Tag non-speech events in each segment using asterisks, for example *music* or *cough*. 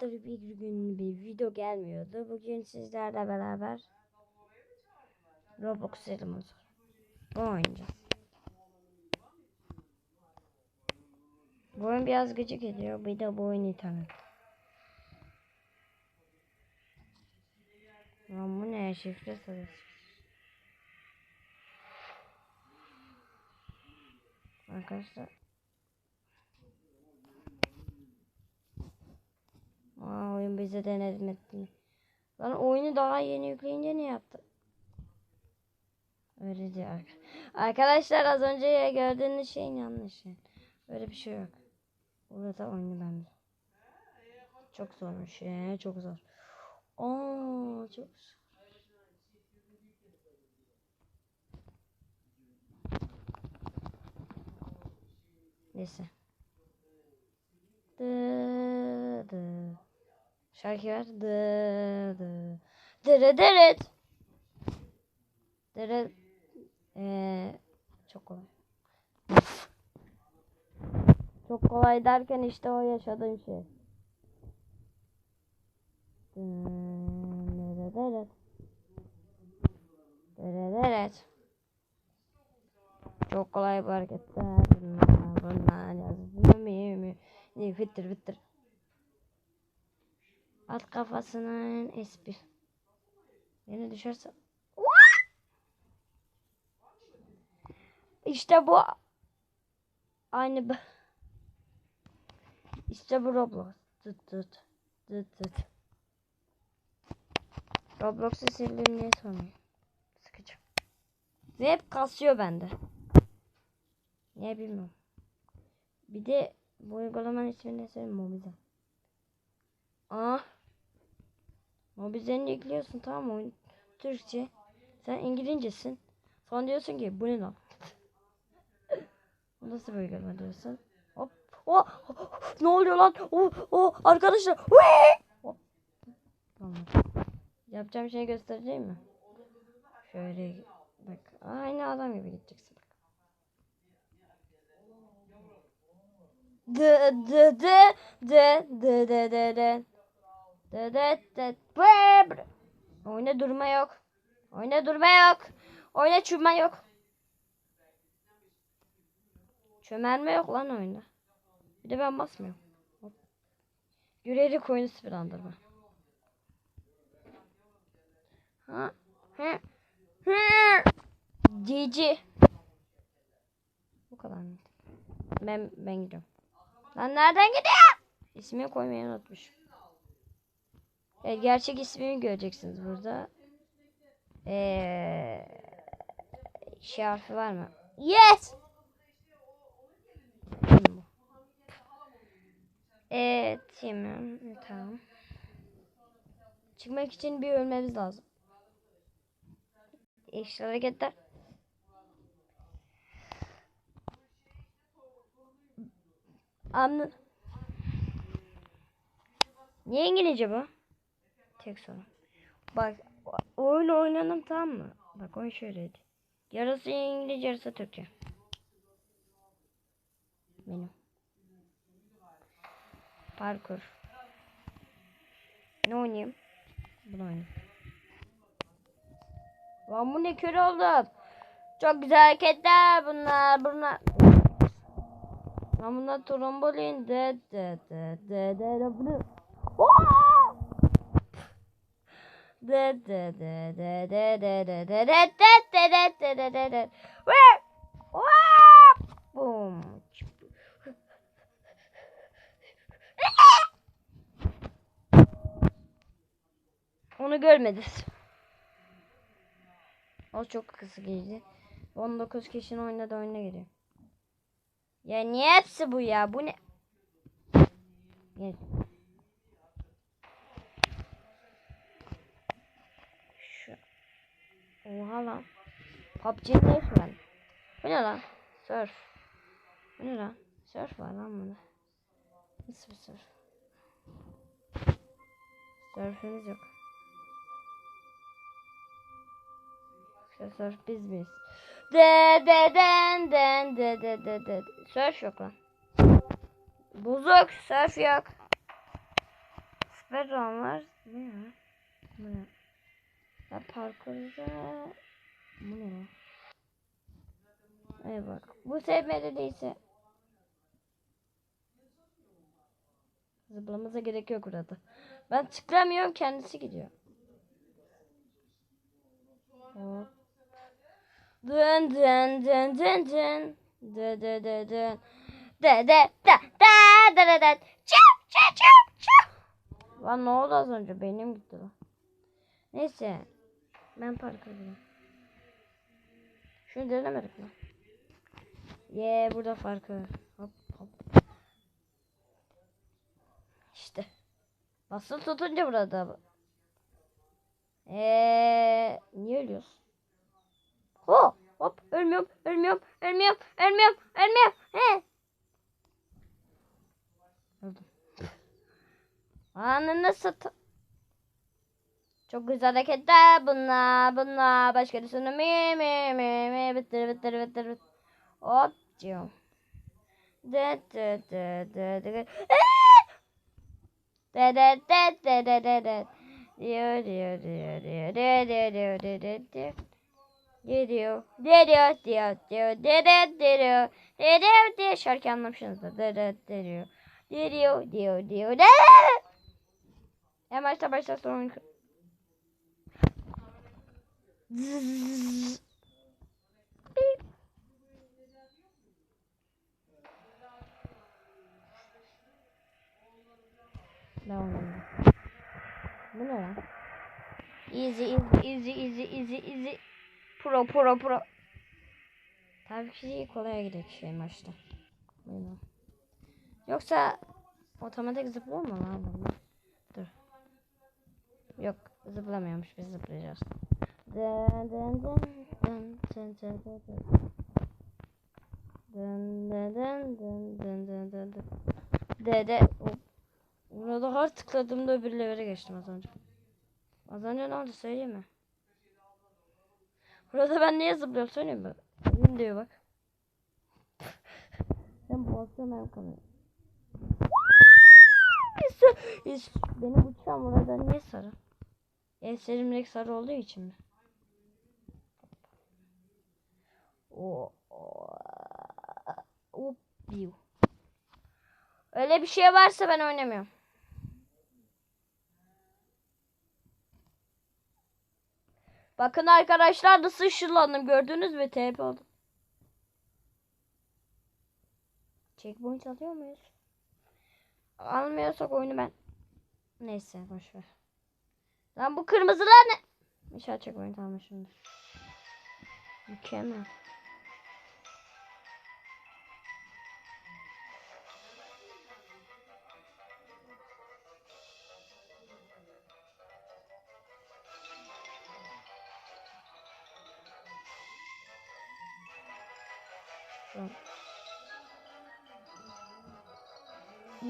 bayağıdır bir gün bir video gelmiyordu. Bugün sizlerle beraber Roblox serimiz. Bu oynayacağız. Bu oyun biraz gıcık ediyor. Bir de bu oyunu tanır. Lan bu ne? Şifre sorusu. Arkadaşlar. Aa, oyun bize denedim etti. Lan oyunu daha yeni yükleyince ne yaptı? Öyle diyor. arka- Arkadaşlar az önce gördüğünüz şeyin yanlış. yani. Öyle bir şey yok. Burada oyunu ben. Çok zormuş ya. Çok zor. Aa, çok zor. Neyse. Dı dı. Şarkı ver. Dı dı. Dere deret. Dere. Ee, çok kolay. Çok kolay derken işte o yaşadığım şey. Dere deret. Dere deret. Çok kolay bu hareketler. Bunlar yazdım. Nefittir bittir. bittir. At kafasının espri. Yine düşerse. İşte bu. Aynı. İşte bu Roblox. Tıt tıt. Tıt tıt. Roblox'u sildim niye sormayın. Sıkıcı. Ve hep kasıyor bende. Niye bilmiyorum. Bir de bu uygulamanın ismini söyleyeyim Mobizen. Ah. Mobizen'i yüklüyorsun tamam mı? Türkçe. Sen İngilizcesin. Sonra diyorsun ki bu ne lan? *laughs* Bu Nasıl bir uygulama diyorsun? Hop. Oh, ne oluyor lan? Oh, oh, arkadaşlar. Hop. Tamam. Yapacağım şeyi göstereceğim mi? Şöyle bak. Aynı adam gibi gideceksin. Bak. Dı dı dı dı dı dı dı Oyuna durma yok. Oyuna durma yok. Oyuna çömelme yok. Çömelme yok lan oyunda. Bir de ben basmıyorum. Hop. Yürüyerek oyunu sıfırlandırma. Ha. Hı. Hı. Cici. Bu kadar mı? Ben ben gidiyorum. Lan nereden gidiyor? İsmini koymayı unutmuş. Evet, gerçek ismini göreceksiniz burada. Ee, şey harfi var mı? Yes. Evet, tamam. Tamam. Çıkmak için bir ölmemiz lazım. Ekstra hareketler. Anlı. Niye İngilizce bu? Tek soru. Bak oyun oynanım tamam mı? Bak oyun şöyleydi. Yarısı İngilizce yarısı Türkçe. Benim. Parkur. Ne oynayayım? Bunu oynayayım. Lan bu ne kör oldum. Çok güzel hareketler bunlar. Bunlar. Lan bunlar trombolin. De de de de de de bunu. Boom. Onu görmediniz. O çok kısa girdi. 19 kişinin oynadı oyuna giriyor. Ya niye hepsi bu ya? Bu ne? Evet. Oha lan. PUBG'nin ne var? Bu ne lan? Surf. Bu ne lan? Surf var lan bunda. Nasıl bir surf? Surf'ümüz yok. İşte surf biz miyiz? De de den den de de de de. Surf yok lan. Bozuk surf yok. Ferran var. Ne? lan? Bu ne? Ya parkurda... Bu ne? Ay bak. Bu sevmedi değilse. Zıplamamıza gerek yok burada. Ben tıklamıyorum kendisi gidiyor. Hop. Dön dön dön dön dön. Dö dö dö dön. De de de de de de de. Çap çap çap çap. Lan ne oldu az önce? Benim gitti lan. Neyse. Ben parka gidiyorum. Şunu denemedik mi? Ye burada farkı. Hop hop. İşte. Basılı tutunca burada. Eee niye ölüyorsun? Hop hop ölmüyorum ölmüyorum ölmüyorum ölmüyorum ölmüyorum. He. Öldüm. Anı sat. Çok güzel hareketler bunlar bunlar başkasını mi mi mi mi bitir bitir bitir bitir. Hop diyorum. De de de de de. De de de de de de de. Diyor diyor diyor diyor diyor diyor diyor diyor diyor diyor. Diyor diyor diyor diyor diyor diyor diyor şarkı anlamışsınızdır. Diyor diyor diyor diyor diyor diyor En başta başta son Ne oldu? Bu ne lan? Easy easy easy easy easy easy. Pro pro pro. Tabii ki kolay gidiyor şey maçta. Buyurun. Yoksa otomatik zıplıyor mu lan bunlar? Dur. Yok zıplamıyormuş biz zıplayacağız. Dın dın dın dın dın dın dın dın. Dın dın dın dın dın dın dın dın. Dede. Hop. Burada her tıkladığımda öbür levere geçtim az önce. Az önce ne oldu söyleyeyim mi? Burada ben niye zıplıyorum söyleyeyim mi? Oyun diyor bak. Sen bozsan ben kalayım. Benim uçağım burada niye sarı? Elserim renk sarı olduğu için mi? O. Hop. Biu. Öyle bir şey varsa ben oynamıyorum. Bakın arkadaşlar nasıl ışınlandım gördünüz mü? TP oldum. Checkpoint alıyor muyuz? Almıyorsak oyunu ben. Neyse boşver. Lan bu kırmızılar ne? İnşallah checkpoint almışımdır. Mükemmel.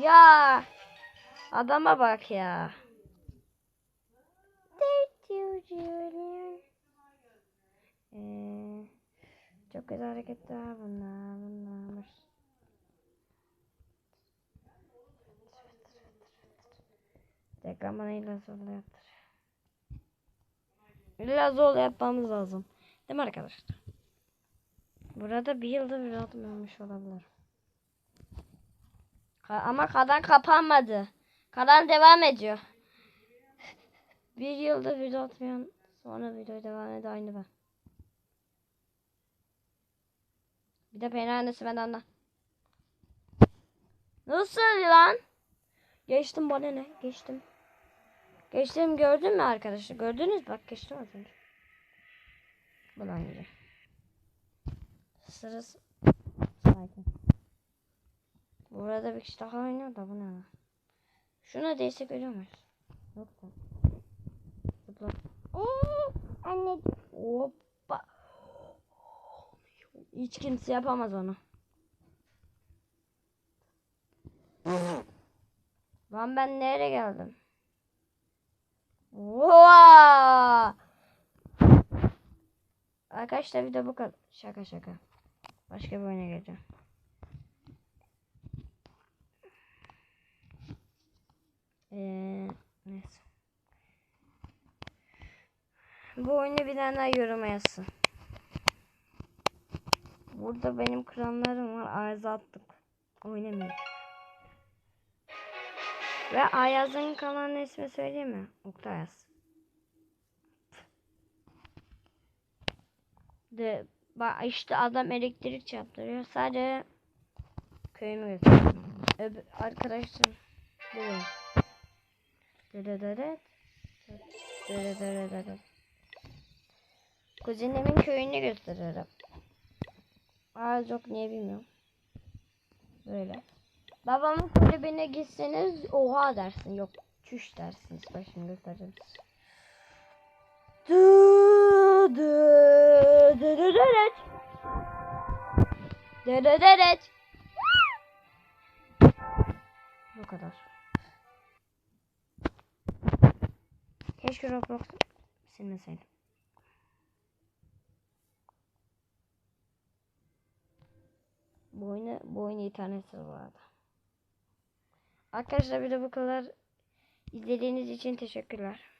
Ya adama bak ya. Ee, çok güzel hareketler bunlar bunlar. Reklamını illa zorla yaptır. İlla zorla yapmamız lazım. Değil mi arkadaşlar? Burada bir yılda bir atmamış olabilir. Ama kadan kapanmadı. Kadan devam ediyor. bir yılda video atmayan sonra video devam ediyor aynı ben. Bir de beni annesi ben anla. Nasıl lan? Geçtim bana ne? Geçtim. Geçtim gördün mü arkadaşlar? Gördünüz bak geçtim az önce. Buradan yürü. Sırası. Sakin. Burada bir kişi daha oynuyor da bu ne lan? Şuna değse görüyor muyuz? Yok da. Zıpla. Anne. Hoppa. Hiç kimse yapamaz onu. Lan ben nereye geldim? Oha! Arkadaşlar bir de bu kadar. Şaka şaka. Başka bir oyuna geleceğim. Ee, neyse. Bu oyunu bilenler yoruma yazsın. Burada benim krallarım var. Arıza attık. Oynamıyor. Ve Ayaz'ın kalan ismi söyleyeyim mi? Oktay Ayaz. De, işte adam elektrik çarptırıyor. Sadece köyümü götürüyor. Arkadaşlar. Bu. Dırıdırıt. Dırıdırıt. Kuzenimin köyünü gösteririm. Aa çok niye bilmiyorum. Böyle. Babamın kulübüne gitseniz oha dersin. Yok çüş dersiniz. Ben şimdi göstereceğim. Dırıdırıt. Dırıdırıt. Bu kadar. Keşke Roblox'u silmeseydim. Bu oyunu, bu oyunu internetsiz bu arada. Arkadaşlar bir de bu kadar izlediğiniz için teşekkürler.